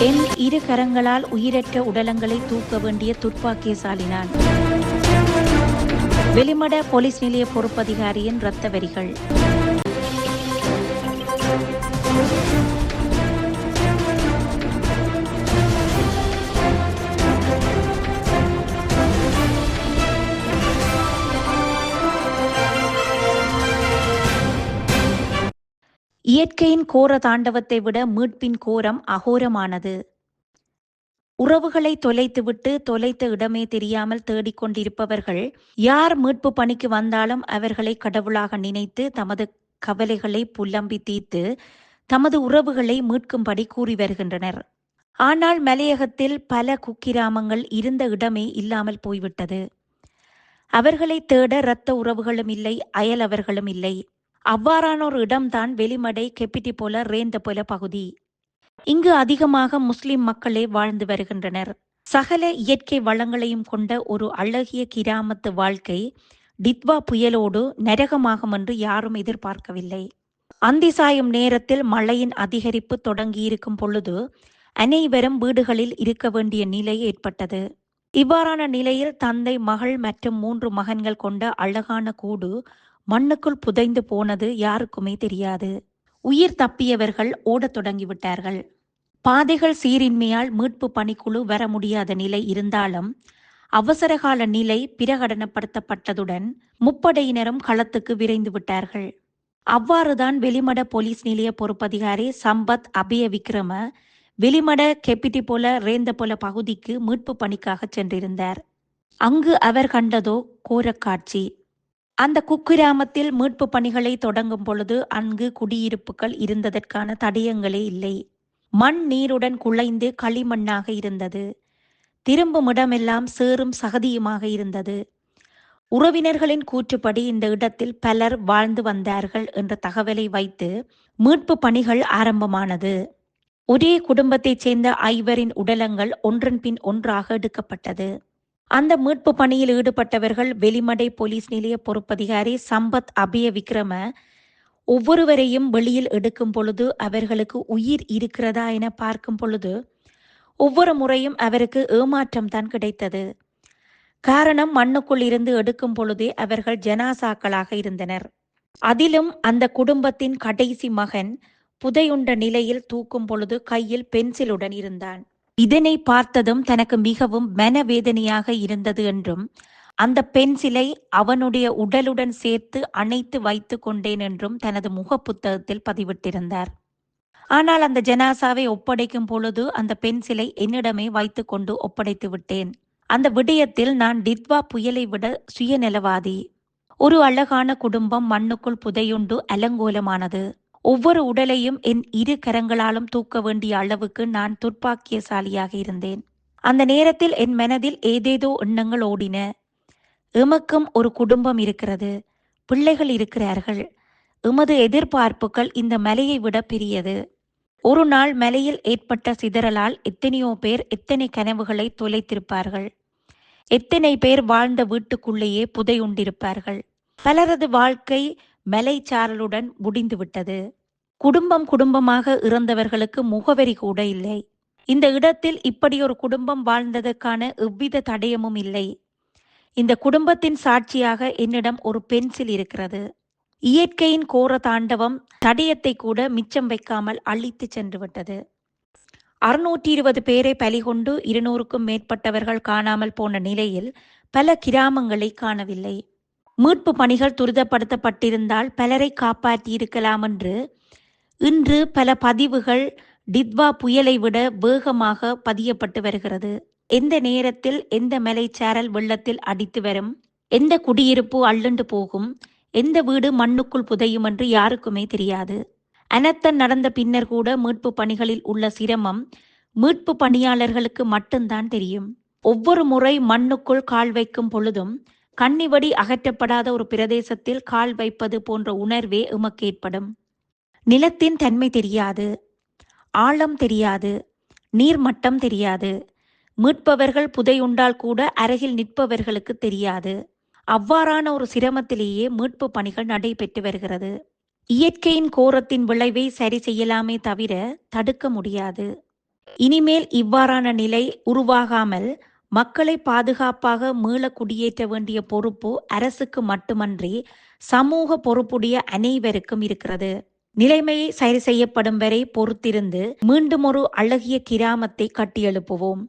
என் இரு கரங்களால் உயிரற்ற உடலங்களை தூக்க வேண்டிய துப்பாக்கியசாலி நான் வெளிமட போலீஸ் நிலைய பொறுப்பதிகாரியின் இரத்த வரிகள் இயற்கையின் கோர தாண்டவத்தை விட மீட்பின் கோரம் அகோரமானது. உறவுகளை தொலைத்துவிட்டு தொலைத்த இடமே தெரியாமல் தேடிக்கொண்டிருப்பவர்கள் யார் மீட்பு பணிக்கு வந்தாலும் அவர்களை கடவுளாக நினைத்து தமது கவலைகளை புல்லம்பி தீர்த்து தமது உறவுகளை மீட்கும்படி கூறி வருகின்றனர். ஆனால் மலையகத்தில் பல குக்கிராமங்கள் இருந்த இடமே இல்லாமல் போய்விட்டது. அவர்களை தேட இரத்த உறவுகளும் இல்லை அயலவர்களும் இல்லை. அவ்வாறான ஒரு இடம்தான் வெளிமடை கெப்பிட்டி போல ரேந்த போல பகுதி. இங்கு அதிகமாக முஸ்லிம் மக்களே வாழ்ந்து வருகின்றனர். சகல இயற்கை வளங்களையும் கொண்ட ஒரு அழகிய கிராமத்து வாழ்க்கை டித்வா புயலோடு நரகமாகும் என்று யாரும் எதிர்பார்க்கவில்லை. அந்தி சாயும் நேரத்தில் மழையின் அதிகரிப்பு தொடங்கியிருக்கும் பொழுது அனைவரும் வீடுகளில் இருக்க வேண்டிய நிலை ஏற்பட்டது. இவ்வாறான நிலையில் தந்தை மகள் மற்றும் மூன்று மகன்கள் கொண்ட அழகான கூடு மண்ணுக்குள் புதைந்து போனது யாருக்குமே தெரியாது. உயிர் தப்பியவர்கள் ஓடத் தொடங்கிவிட்டார்கள். பாதைகள் சீரின்மையால் மீட்பு பணிக்குழு வர முடியாத நிலை இருந்தாலும் அவசரகால நிலை பிரகடனப்படுத்தப்பட்டதுடன் முப்படையினரும் களத்துக்கு விரைந்து விட்டார்கள். அவ்வாறுதான் வெளிமட போலீஸ் நிலைய பொறுப்பதிகாரி சம்பத் அபய விக்ரம வெளிமட கெப்பிட்டி போல ரேந்த போல பகுதிக்கு மீட்பு பணிக்காக சென்றிருந்தார். அங்கு அவர் கண்டதோ கோரக்காட்சி. அந்த குக்கிராமத்தில் மீட்பு பணிகளை தொடங்கும் பொழுது அங்கு குடியிருப்புகள் இருந்ததற்கான தடயங்களே இல்லை. மண் நீருடன் குழைந்து களிமண்ணாக இருந்தது. திரும்பும் இடமெல்லாம் சேறும் சகதியுமாக இருந்தது. உறவினர்களின் கூற்றுப்படி இந்த இடத்தில் பலர் வாழ்ந்து வந்தார்கள் என்ற தகவலை வைத்து மீட்பு பணிகள் ஆரம்பமானது. ஒரே குடும்பத்தைச் சேர்ந்த ஐவரின் உடலங்கள் ஒன்றன் பின் ஒன்றாக எடுக்கப்பட்டது. அந்த மீட்பு பணியில் ஈடுபட்டவர்கள் வெளிமடை போலீஸ் நிலைய பொறுப்பதிகாரி சம்பத் அபய விக்ரம ஒவ்வொருவரையும் வெளியில் எடுக்கும் பொழுது அவர்களுக்கு உயிர் இருக்கிறதா என பார்க்கும் பொழுது ஒவ்வொரு முறையும் அவருக்கு ஏமாற்றம் தான் கிடைத்தது. காரணம் மண்ணுக்குள் இருந்து எடுக்கும் பொழுதே அவர்கள் ஜனாசாக்களாக இருந்தனர். அதிலும் அந்த குடும்பத்தின் கடைசி மகன் புதையுண்ட நிலையில் தூக்கும் பொழுது கையில் பென்சிலுடன் இருந்தான். இதனை பார்த்ததும் தனக்கு மிகவும் மனவேதனையாக இருந்தது என்றும் அந்த பென்சிலை அவனுடைய உடலுடன் சேர்த்து அணைத்து வைத்து கொண்டேன் என்றும் தனது முக புத்தகத்தில் பதிவிட்டிருந்தார். ஆனால் அந்த ஜனாசாவை ஒப்படைக்கும் பொழுது அந்த பென்சிலை என்னிடமே வைத்து கொண்டு ஒப்படைத்து விட்டேன். அந்த விடயத்தில் நான் டித்வா புயலை விட சுயநலவாதி. ஒரு அழகான குடும்பம் மண்ணுக்குள் புதையுண்டு அலங்கோலமானது. ஒவ்வொரு உடலையும் என் இரு கரங்களாலும் தூக்க வேண்டிய அளவுக்கு நான் துர்ப்பாக்கியசாலியாக இருந்தேன். அந்த நேரத்தில் என் மனதில் ஏதேதோ எண்ணங்கள் ஓடின. எமக்கும் ஒரு குடும்பம் இருக்கிறது. பிள்ளைகள் இருக்கிறார்கள். எமது எதிர்பார்ப்புகள் இந்த மலையை விட பெரியது. ஒரு நாள் மலையில் ஏற்பட்ட சிதறலால் எத்தனையோ பேர் எத்தனை கனவுகளை தொலைத்திருப்பார்கள். எத்தனை பேர் வாழ்ந்த வீட்டுக்குள்ளேயே புதையுண்டிருப்பார்கள். பலரது வாழ்க்கை மலைச்சாரலுடன் முடிந்துவிட்டது. குடும்பம் குடும்பமாக இறந்தவர்களுக்கு முகவரி கூட இல்லை. இந்த இடத்தில் இப்படி ஒரு குடும்பம் வாழ்ந்ததற்கான எவ்வித தடயமும் இல்லை. இந்த குடும்பத்தின் சாட்சியாக என்னிடம் ஒரு பென்சில் இருக்கிறது. இயற்கையின் கோர தாண்டவம் தடயத்தை கூட மிச்சம் வைக்காமல் அழித்து சென்று விட்டது அறுநூற்றி இருபது பேரை பலிகொண்டு இருநூறுக்கும் மேற்பட்டவர்கள் காணாமல் போன நிலையில் பல கிராமங்களை காணவில்லை. மீட்பு பணிகள் துரிதப்படுத்தப்பட்டிருந்தால் பலரை காப்பாற்றியிருக்கலாம் என்று இன்று பல பதிவுகள் டித்வா புயலை விட வேகமாக பதியப்பட்டு வருகிறது. எந்த நேரத்தில் எந்த மலைச்சாரல் வெள்ளத்தில் அடித்து வரும்? எந்த குடியிருப்பு அள்ளுண்டு போகும்? எந்த வீடு மண்ணுக்குள் புதையும் என்று யாருக்குமே தெரியாது. அனர்த்தம் நடந்த பின்னர் கூட மீட்பு பணிகளில் உள்ள சிரமம் மீட்பு பணியாளர்களுக்கு மட்டும்தான் தெரியும். ஒவ்வொரு முறை மண்ணுக்குள் கால் வைக்கும் பொழுதும் கண்ணிவடி அகற்றப்படாத ஒரு பிரதேசத்தில் கால் வைப்பது போன்ற உணர்வே எமக்கு ஏற்படும். நிலத்தின் தன்மை தெரியாது ஆழம் தெரியாது நீர்மட்டம் தெரியாது மீட்பவர்கள் புதையுண்டால் கூட அருகில் நிற்பவர்களுக்கு தெரியாது. அவ்வாறான ஒரு சிரமத்திலேயே மீட்பு பணிகள் நடைபெற்று வருகிறது. இயற்கையின் கோரத்தின் விளைவை சரி செய்யலாமே தவிர தடுக்க முடியாது. இனிமேல் இவ்வாறான நிலை உருவாகாமல் மக்களை பாதுகாப்பாக மீள குடியேற்ற வேண்டிய பொறுப்பு அரசுக்கு மட்டுமன்றி சமூக பொறுப்புடைய அனைவருக்கும் இருக்கிறது. நிலைமையை சரி செய்யப்படும் வரை பொறுத்திருந்து மீண்டும் ஒரு அழகிய கிராமத்தை கட்டியெழுப்புவோம்.